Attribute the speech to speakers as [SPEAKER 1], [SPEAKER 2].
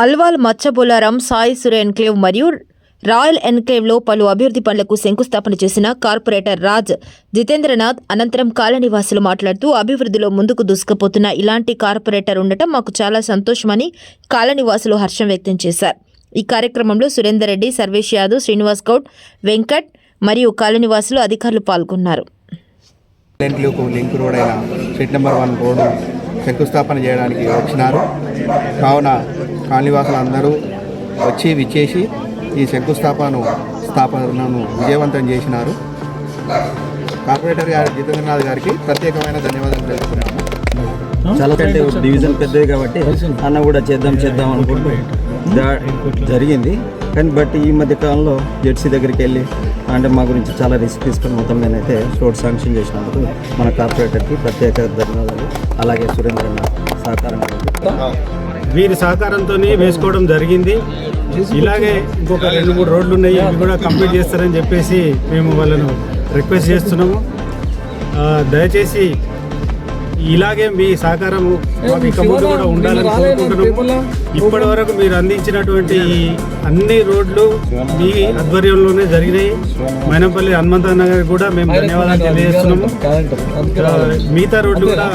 [SPEAKER 1] Alwal Machabollaram Sai Surya enclave మరియు royal ఎన్క్లేవ్లో పలు అభివృద్ధి పనులకు శంకుస్థాపన చేసిన కార్పొరేటర్ రాజ్ జితేంద్రనాథ్ అనంతరం కాలనీవాసులు మాట్లాడుతూ అభివృద్ధిలో ముందుకు దూసుకుపోతున్న ఇలాంటి కార్పొరేటర్ ఉండటం మాకు చాలా సంతోషమని కాలనీవాసులు హర్షం వ్యక్తం చేశారు. ఈ కార్యక్రమంలో సురేందర్ రెడ్డి సర్వేష్ యాదవ్ శ్రీనివాస్ గౌడ్ వెంకట్ మరియు కాలనివాసులు అధికారులు పాల్గొన్నారు.
[SPEAKER 2] లింక్ రోడ్ అయిన స్ట్రీట్ నెంబర్ వన్ రోడ్డు శంకుస్థాపన చేయడానికి వచ్చినారు. కావున కాలనీవాసులు అందరూ వచ్చి విచ్చేసి ఈ శంకుస్థాపన స్థాపనను విజయవంతం చేసినారు. కార్పొరేటర్ గారి జితేంద్రనాథ్ గారికి ప్రత్యేకమైన ధన్యవాదాలు తెలుపుతున్నాము.
[SPEAKER 3] చాలా కంటే డివిజన్ పెద్దది కాబట్టి అన్న కూడా చేద్దాం చేద్దాం అనుకుంటూ జరిగింది. కానీ బట్ ఈ మధ్య కాలంలో జెడ్సీ దగ్గరికి వెళ్ళి అంటే మా గురించి చాలా రిస్క్ తీసుకుని మొత్తం నేనైతే రోడ్ శాంక్షన్ చేసినందుకు మన కార్పొరేటర్కి ప్రత్యేక ధన్యవాదాలు. అలాగే సురేంద్రన్న సహకారం.
[SPEAKER 4] వీరి సహకారంతోనే వేసుకోవడం జరిగింది. ఇలాగే ఇంకొక రెండు మూడు రోడ్లు ఉన్నాయి అవి కూడా కంప్లీట్ చేస్తారని చెప్పేసి మేము వాళ్ళను రిక్వెస్ట్ చేస్తున్నాము. దయచేసి ఇలాగే మీ సహకారం ఇక ముందు కూడా ఉండాలని కోరుకుంటున్నాము. ఇప్పటి వరకు మీరు అందించినటువంటి ఈ అన్ని రోడ్లు మీ ఆధ్వర్యంలోనే జరిగినాయి. మైనంపల్లి హనుమంత నగర్ కూడా మేము ధన్యవాదాలు తెలియజేస్తున్నాము. మిగతా రోడ్లు కూడా